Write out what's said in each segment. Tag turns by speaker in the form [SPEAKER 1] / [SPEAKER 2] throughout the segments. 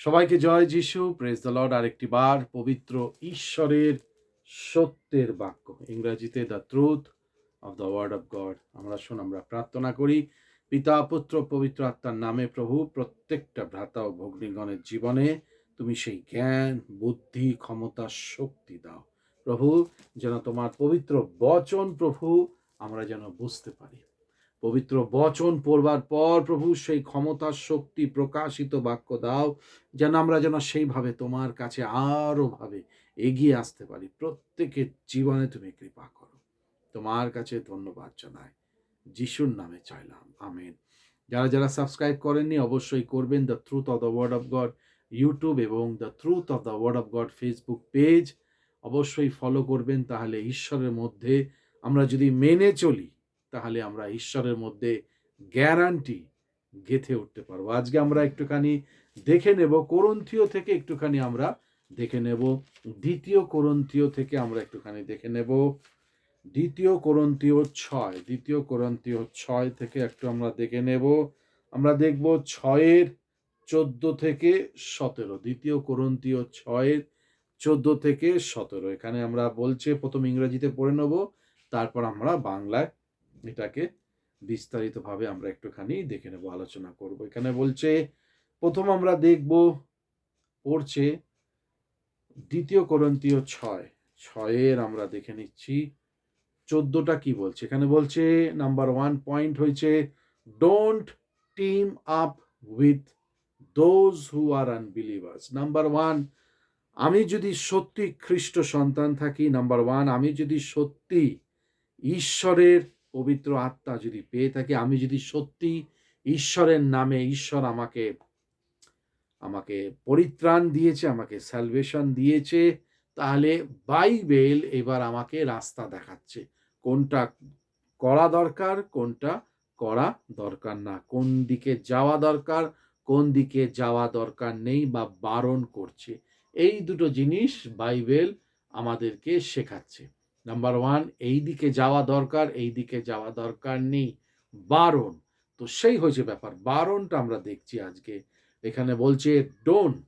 [SPEAKER 1] সবাইকে জয় যিশু praise the Lord আরেকটি বার পবিত্র ঈশ্বরের সত্যের বাক্য। ইংরাজিতে the truth of the word of God আমরা শোন, আমরা প্রার্থনা করি, পিতা, পুত্র, পবিত্র আত্মার নামে প্রভু, প্রত্যেকটা ভ্রাতা ও ভগ্নীগণের জীবনে তুমি সেই জ্ঞান, বুদ্ধি, ক্ষমতা, শক্তি দাও। প্রভু, যেন তোমার পবিত্র বচন প্রভু, আমরা যেন বুঝতে পারি। পবিত্র বচন পড়বার পর প্রভু সেই ক্ষমতার শক্তি প্রকাশিত বাক্য দাও, যেন আমরা যেন সেইভাবে তোমার কাছে আরও ভাবে এগিয়ে আসতে পারি। প্রত্যেকের জীবনে তুমি কৃপা করো। তোমার কাছে ধন্যবাদ জানাই। যিশুর নামে চাইলাম। আমেন। যারা যারা সাবস্ক্রাইব করেননি, অবশ্যই করবেন the truth of the word of God YouTube এবং the truth of the word of God Facebook page. অবশ্যই ফলো করবেন, তাহলে ঈশ্বরের মধ্যে আমরা যদি মেনে চলি তাহলে আমরা ঈশ্বরের মধ্যে গ্যারান্টি গেথে উঠতে পারব। আজকে আমরা একটুখানি দেখে নেব, করন্থীয় থেকে একটুখানি আমরা দেখে নেব। দ্বিতীয় করন্থীয় থেকে আমরা একটুখানি দেখে নেব। দ্বিতীয় করন্থীয় ছয়, দ্বিতীয় করন্থীয় ছয় থেকে একটু আমরা দেখে নেব। আমরা দেখব ছয়ের চোদ্দ থেকে সতেরো, দ্বিতীয় করন্থীয় ছয়ের চোদ্দ থেকে সতেরো। এখানে আমরা বলছে, প্রথম ইংরেজিতে পড়ে নেব, তারপর আমরা বাংলায় এটাকে বিস্তারিতভাবে আমরা একটুখানি দেখে নেব, আলোচনা করব। এখানে বলছে, প্রথম আমরা দেখব, পড়ছে দ্বিতীয় করন্তীয় ছয়। ছয়ের আমরা দেখে নিচ্ছি, চোদ্দটা কি বলছে? এখানে বলছে নাম্বার ওয়ান পয়েন্ট হয়েছে don't team up with those who are unbelievers number one আমি যদি সত্যি খ্রিস্ট সন্তান থাকি নাম্বার ওয়ান আমি যদি সত্যি ঈশ্বরের পবিত্র আত্মা যদি পেয়ে থাকি, আমি যদি সত্যি ঈশ্বরের নামে ঈশ্বর আমাকে আমাকে পরিত্রাণ দিয়েছে, আমাকে স্যালভেশন দিয়েছে, তাহলে বাইবেল এবার আমাকে রাস্তা দেখাচ্ছে। কোনটা করা দরকার, কোনটা করা দরকার না। কোন দিকে যাওয়া দরকার, কোন দিকে যাওয়া দরকার নেই বা বারণ করছে। এই দুটো জিনিস বাইবেল আমাদেরকে শেখাচ্ছে। নাম্বার ওয়ান এই দিকে যাওয়া দরকার, এই দিকে যাওয়া দরকার নেই। বারণ, তো সেই হয়েছে ব্যাপার। বারণটা আমরা দেখছি আজকে। এখানে বলছে don't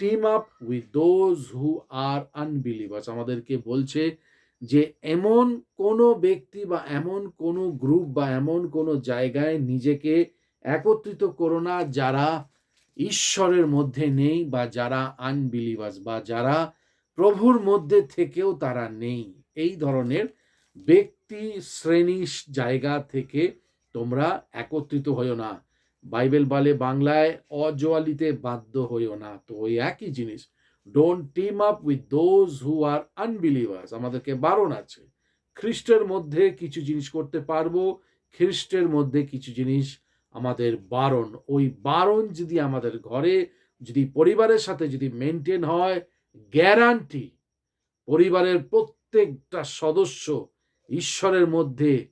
[SPEAKER 1] team up with those who are unbelievers আমাদেরকে বলছে যে, এমন কোনো ব্যক্তি বা এমন কোনো গ্রুপ বা এমন কোনো জায়গায় নিজেকে একত্রিত করো না যারা ঈশ্বরের মধ্যে নেই বা যারা আনবিলিভার্স বা যারা প্রভুর মধ্যে থেকেও তারা নেই। এই ধরনের ব্যক্তি শ্রেণি জায়গা থেকে তোমরা একত্রিত হইও না। বাইবেল বলে, বাংলায় অজোয়ালিতে বাধ্য হইও না। তো ওই একই জিনিস। Don't team up with those who are unbelievers আমাদেরকে বারণ আছে। খ্রিস্টের মধ্যে কিছু জিনিস করতে পারব, খ্রিস্টের মধ্যে কিছু জিনিস আমাদের বারণ। ওই বারণ যদি আমাদের ঘরে, যদি পরিবারের সাথে যদি মেনটেন হয় গ্যারান্টি পরিবারের প্রত্যেকটা সদস্য ঈশ্বরের মধ্যে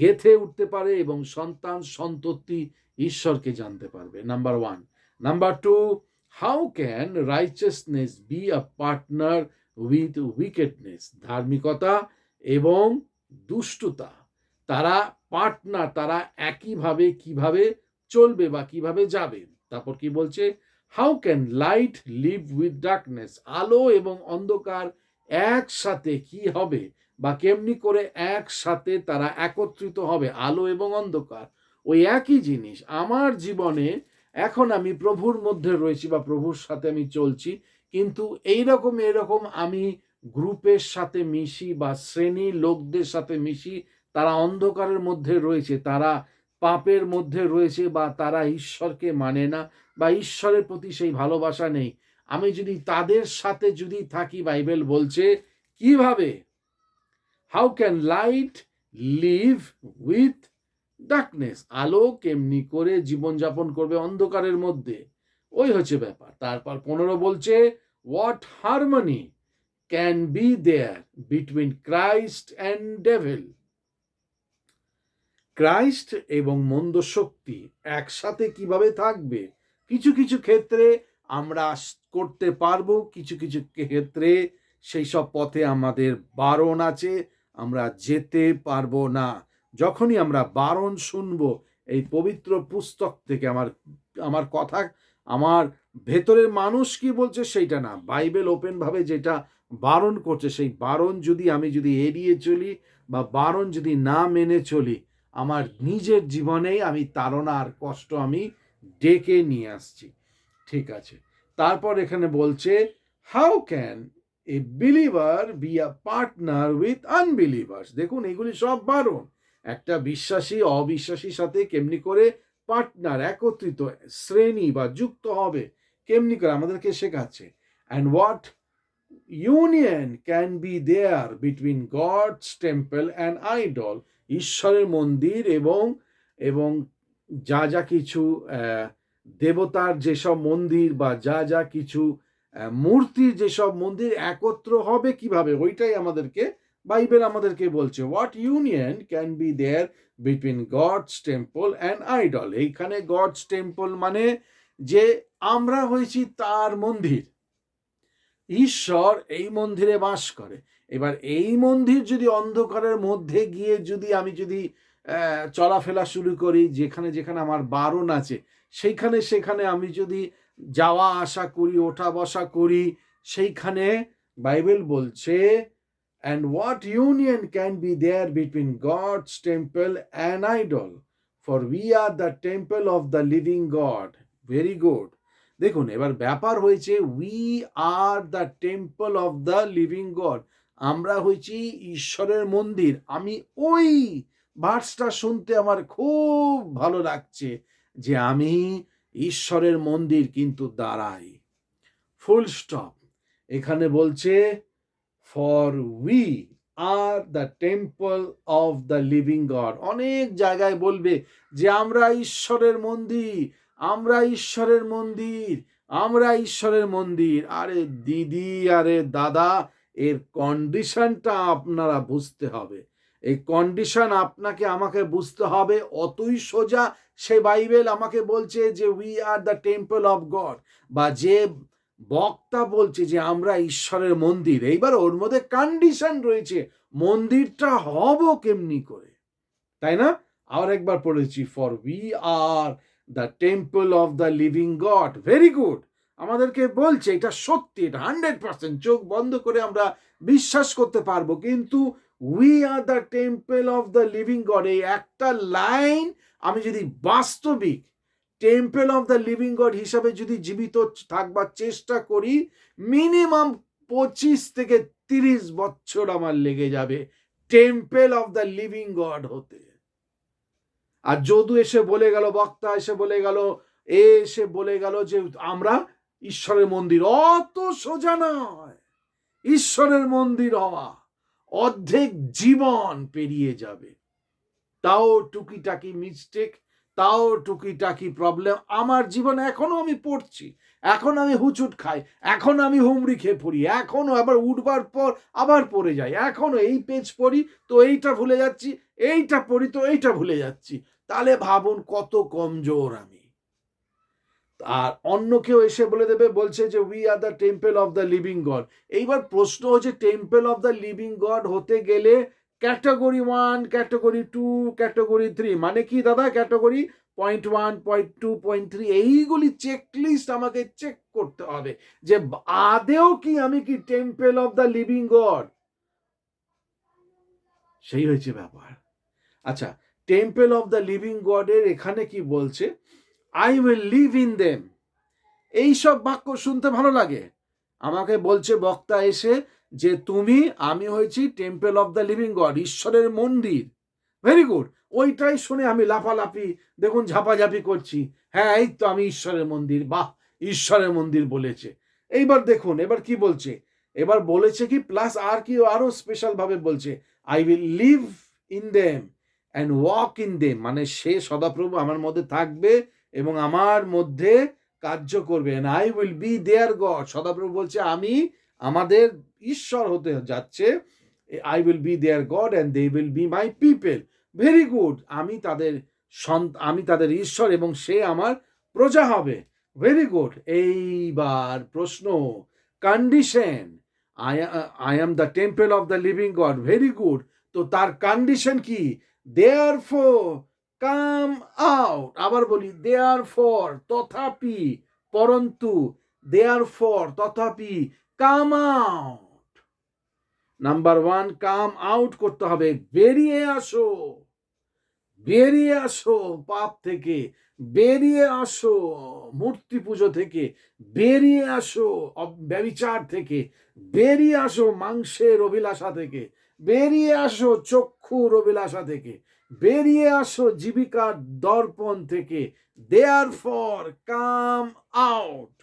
[SPEAKER 1] গেথে উঠতে পারে এবং সন্তান সন্ততি ঈশ্বরকে জানতে পারবে। Number one number two how can righteousness be a partner with wickedness ধার্মিকতা এবং দুষ্টতা। তারা পার্টনার তারা একইভাবে কীভাবে চলবে বা কীভাবে যাবে? তারপর কি বলছে? How can light live with darkness আলো এবং অন্ধকার একসাথে কি হবে? বা কেমনি করে একসাথে তারা একত্রিত হবে? আলো এবং অন্ধকার। ওই একই জিনিস। আমার জীবনে এখন আমি প্রভুর মধ্যে রয়েছি বা প্রভুর সাথে আমি চলছি। কিন্তু এইরকম, এরকম আমি গ্রুপের সাথে মিশি বা শ্রেণি লোকদের সাথে মিশি, তারা অন্ধকারের মধ্যে রয়েছে, তারা পাপের মধ্যে রয়েছে বা তারা ঈশ্বরকে মানে না বা ঈশ্বরের প্রতি সেই ভালোবাসা নেই। আমি যদি তাদের সাথে যদি থাকি, বাইবেল বলছে, কীভাবে? How can light live with darkness আলো কেমনি করে জীবনযাপন করবে অন্ধকারের মধ্যে? ওই হচ্ছে ব্যাপার। তারপর পনেরো বলছে what harmony can be there between Christ and devil Christ এবং মন্দ শক্তি একসাথে কীভাবে থাকবে? কিছু কিছু ক্ষেত্রে আমরা করতে পারব, কিছু কিছু ক্ষেত্রে সেই সব পথে আমাদের বারণ আছে, আমরা যেতে পারব না। যখনই আমরা বারণ শুনব, এই পবিত্র পুস্তক থেকে আমার আমার কথা, আমার ভেতরের মানুষ কি বলছে সেইটা না। বাইবেল ওপেনভাবে যেটা বারণ করছে, সেই বারণ যদি আমি যদি এড়িয়ে চলি বা বারণ যদি না মেনে চলি আমার নিজের জীবনেই আমি তাড়না আর কষ্ট আমি ডেকে নিয়ে আসছি। ঠিক আছে। তারপর এখানে বলছে how can a believer be a partner with unbelievers দেখুন, এগুলি সব বারণ। একটা বিশ্বাসী, অবিশ্বাসীর সাথে কেমনি করে পার্টনার একত্রিত শ্রেণি বা যুক্ত হবে, কেমনি করে আমাদেরকে শেখাচ্ছে। And what union can be there between God's temple and idol ঈশ্বরের মন্দির এবং এবং যা যা কিছু দেবতার যেসব মন্দির বা যা যা কিছু মূর্তির যেসব মন্দির একত্র হবে কীভাবে, ওইটাই আমাদেরকে, বাইবেল আমাদেরকে বলছে। What union can be there between God's temple and idol? এইখানে গডস টেম্পল মানে যে আমরা হয়েছি তার মন্দির। ঈশ্বর এই মন্দিরে বাস করে। এবার এই মন্দির যদি অন্ধকারের মধ্যে গিয়ে যদি আমি যদি আহ, চলাফেরা শুরু করি যেখানে যেখানে আমার বারণ আছে সেইখানে সেখানে আমি যদি যাওয়া আসা করি ওঠা বসা করি সেইখানে বাইবেল বলছে and what union can be there between God's temple and idol for we are the temple of the living God very good দেখুন এবার ব্যাপার হয়েছে we are the temple of the living God আমরা হয়েছি ঈশ্বরের মন্দির। আমি ওই ভার্সটা শুনতে আমার খুব ভালো লাগছে যে আমি ঈশ্বরের মন্দির কিন্তু দাঁড়াই। Full stop. এখানে বলছে for we are the temple of the living God অনেক জায়গায় বলবে যে, আমরা ঈশ্বরের মন্দির, আমরা ঈশ্বরের মন্দির, আমরা ঈশ্বরের মন্দির। আরে দিদি, আরে দাদা এর কন্ডিশনটা আপনারা বুঝতে হবে। এই কন্ডিশন আপনাকে আমাকে বুঝতে হবে, অতই সোজা সে বাইবেল আমাকে বলছে যে we are the temple of God বা যে বক্তা বলছে যে আমরা ঈশ্বরের মন্দির। এইবার ওর মধ্যে কন্ডিশন রয়েছে, মন্দিরটা হব কেমনি করে? তাই না? আর একবার পড়েছি for we are the temple of the living God very good আমাদেরকে বলছে, এটা সত্যি, এটা হান্ড্রেড পার্সেন্ট চোখ বন্ধ করে আমরা বিশ্বাস করতে পারব। কিন্তু we are the temple of the living God এই একটা লাইন আমি যদি বাস্তবিক temple of the living God হিসাবে যদি জীবিত থাকবার চেষ্টা করি মিনিমাম পঁচিশ থেকে তিরিশ বছর আমার লেগে যাবে temple of the living God হতে। আর যদু এসে বলে গেল, বক্তা এসে বলে গেল, এ এসে বলে গেল যে আমরা ঈশ্বরের মন্দির অত সোজা নয়। ঈশ্বরের মন্দির হওয়া অর্ধেক জীবন পেরিয়ে যাবে। তাও টুকিটাকি মিস্টেক তাও টুকিটাকি প্রবলেম আমার জীবনে এখনও আমি পড়ছি, এখন আমি হুচুট খাই, এখন আমি হুমড়ি খেয়ে পড়ি, এখনও আবার উঠবার পর আবার পড়ে যাই, এখনও এই পেজ পড়ি, তো এইটা ভুলে যাচ্ছি, এইটা পড়ি, তো এইটা ভুলে যাচ্ছি। তাহলে ভাবুন কত কমজোর আমি। আর অন্য কেউ এসে বলে দেবে, বলছে যে we are the temple of the living god এইবার প্রশ্ন হচ্ছে temple of the living god হতে গেলে category one category two category three মানে কি দাদা? Category point one point two point three এইগুলি চেকলিস্ট আমাকে চেক করতে হবে যে আদেও কি আমি কি temple of the living god সেই হয়েছে ব্যাপার। আচ্ছা টেম্পল অফ দ্য লিভিং গডের এখানে কি বলছে? I will live in them এইসব বাক্য শুনতে ভালো লাগে। আমাকে বলছে বক্তা এসে যে, তুমি, আমি হয়েছি temple of the living God ঈশ্বরের মন্দির। ভেরি গুড ওইটাই শুনে আমি লাফালাফি, দেখুন ঝাপাঝাপি করছি। হ্যাঁ এই তো আমি ঈশ্বরের মন্দির। বাহ, ঈশ্বরের মন্দির বলেছে। এইবার দেখুন, এবার কি বলছে? এবার বলেছে কি প্লাস আর কি আরও স্পেশাল ভাবে বলছে I will live in them and walk in them মানে সে সদাপ্রভু আমার মধ্যে থাকবে এবং আমার মধ্যে কার্য করবে। I will be their God সদাপ্রভু বলছে, আমি আমাদের ঈশ্বর হতে যাচ্ছে। I will be their God and they will be my people very good আমি তাদের সন্ত, আমি তাদের ঈশ্বর এবং সে আমার প্রজা হবে। ভেরি গুড এইবার প্রশ্ন। Condition I I the temple of the living God very good তো তার কন্ডিশন কি? দেয়ার ফো কাম আউট আবার বলি দেয়ার ফর তথাপি, পরন্তু দেয়ার ফর তথাপি come out number one come out করতে হবে। বেরিয়ে আসো। বেরিয়ে আসো পাপ থেকে। বেরিয়ে আসো। মূর্তি পুজো থেকে। বেরিয়ে আসো। ব্যভিচার থেকে। বেরিয়ে আসো মাংসের অভিলাষা থেকে। বেরিয়ে আসো চক্ষুর অভিলাষা থেকে। বেরিয়ে আসো জীবিকার দর্পণ থেকে। Therefore come out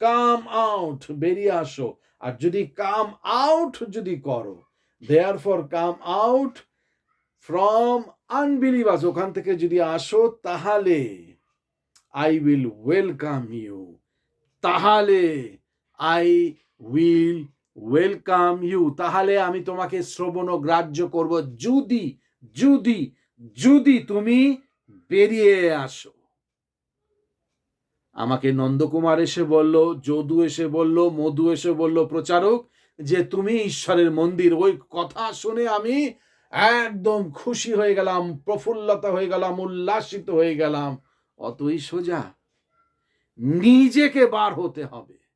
[SPEAKER 1] come out বেরিয়ে আসো। আর যদি কাম আউট যদি করো therefore come out from unbelievers ওখান থেকে যদি আসো, তাহলে আই উইল ওয়েলকাম ইউ তাহলে আই উইল ওয়েলকাম ইউ তাহলে আমি তোমাকে শ্রবণ গ্রাহ্য করব। যদি যদি যদি তুমি বেরিয়ে আসো। আমাকে নন্দকুমার এসে বলল, যদু এসে বলল, মধু এসে বলল, প্রচারক, যে তুমি ঈশ্বরের মন্দির। ওই কথা শুনে আমি একদম খুশি হয়ে গেলাম, প্রফুল্লতা হয়ে গেলাম, উল্লাসিত হয়ে গেলাম। অতই সোজা। নিজেকে বার হতে হবে।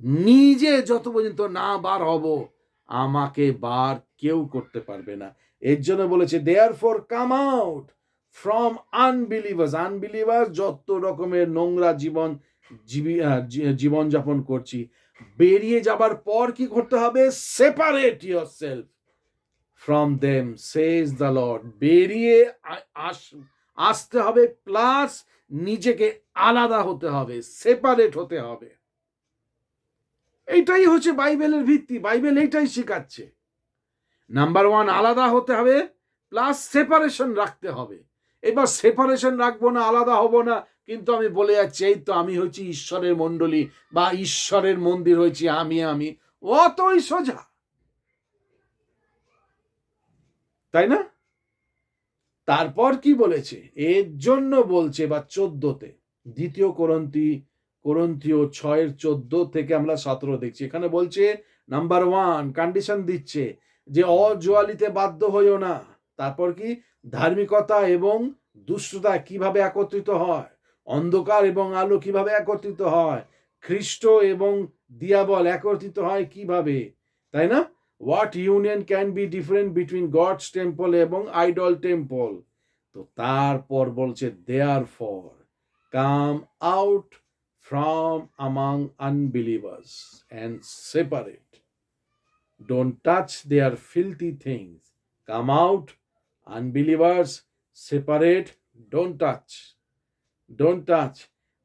[SPEAKER 1] নিজে যত পর্যন্ত না বার হব, আমাকে বার কেউ করতে পারবে না। এর জন্য বলেছে therefore come out from unbelievers unbelievers যত রকমের নোংরা জীবন, জীবী জীবন যাপন করছি, বেরিয়ে যাবার পর কি করতে হবে? Separate yourself from them says the Lord বেরিয়ে আস- আসতে হবে প্লাস নিজেকে আলাদা হতে হবে সেপারেট হতে হবে। এইটাই হচ্ছে বাইবেলের ভিত্তি, বাইবেল এইটাই শেখাচ্ছে। নাম্বার ওয়ান আলাদা হতে হবে প্লাস সেপারেশন রাখতে হবে। এবার সেপারেশন রাখব না, আলাদা হব না, কিন্তু আমি বলে যাচ্ছি, এই তো আমি হচ্ছি ঈশ্বরের মণ্ডলী বা ঈশ্বরের মন্দির হয়েছি, আমি আমি, অতই সোজা। তাই না? তারপর কি বলেছে? এর জন্য বলছে বা চোদ্দতে, দ্বিতীয় করন্তি করন্তীয় ছয়ের চোদ্দ থেকে আমরা সতেরো দেখছি। এখানে বলছে নাম্বার ওয়ান কন্ডিশন দিচ্ছে যে অজোয়ালিতে বাধ্য হইও না। তারপর কি? ধার্মিকতা এবং দুষ্টতা কীভাবে একত্রিত হয়? অন্ধকার এবং আলো কীভাবে একত্রিত হয়? খ্রিস্ট এবং দিয়াবল একত্রিত হয় কীভাবে? তাই না? What union can be different between God's temple এবং আইডল টেম্পল তো তারপর বলছে therefore come out from among unbelievers and separate don't touch their filthy things come out unbelievers separate don't touch don't touch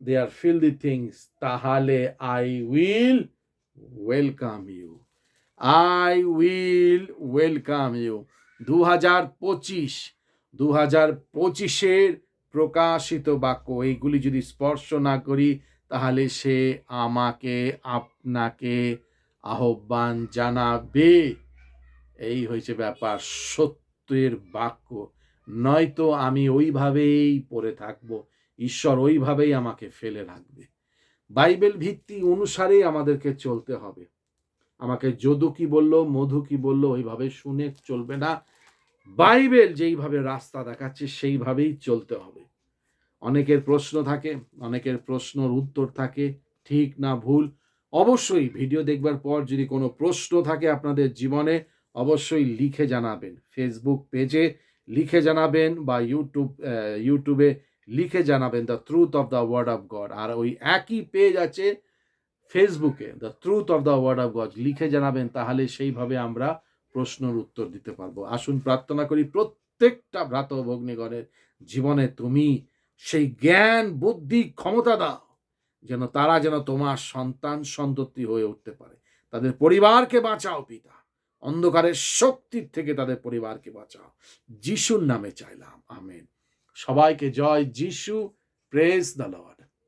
[SPEAKER 1] their filthy things তাহলে I will welcome you I will welcome you দু হাজার পঁচিশ দু হাজার পঁচিশের প্রকাশিত বাক্য। এইগুলি যদি স্পর্শ না করি তাহলে সে আমাকে, আপনাকে আহ্বান জানাবে। এই হয়েছে ব্যাপার, সত্যের বাক্য। নয়তো আমি ওইভাবেই পড়ে থাকব, ঈশ্বর ওইভাবেই আমাকে ফেলে রাখবে। বাইবেল ভিত্তি অনুসারেই আমাদেরকে চলতে হবে। আমাকে যদু কি বলল, মধু কি বলল, ওইভাবে শুনে চলবে না। বাইবেল যেইভাবে রাস্তা দেখাচ্ছে, সেইভাবেই চলতে হবে। অনেকের প্রশ্ন থাকে, অনেকের প্রশ্নর উত্তর থাকে, ঠিক না ভুল। অবশ্যই ভিডিও দেখবার পর যদি কোনো প্রশ্ন থাকে আপনাদের জীবনে, অবশ্যই লিখে জানাবেন। ফেসবুক পেজে লিখে জানাবেন বা ইউটিউব ইউটিউবে লিখে জানাবেন the truth of the word of God আর ওই একই পেজ আছে ফেসবুকে the truth of the word of God লিখে জানাবেন, তাহলে সেইভাবে আমরা প্রশ্নের উত্তর দিতে পারব। আসুন প্রার্থনা করি, প্রত্যেকটা ভ্রাত ভগ্নিগণের জীবনে তুমি সেই জ্ঞান, বুদ্ধি, ক্ষমতা দাও, যেন তারা যেন তোমার সন্তান সন্ততি হয়ে উঠতে পারে। তাদের পরিবারকে বাঁচাও পিতা। অন্ধকারের শক্তির থেকে তাদের পরিবারকে বাঁচাও। যিশুর নামে চাইলাম, আমেন। সবাইকে জয়, যিশু প্রেস দ্য লর্ড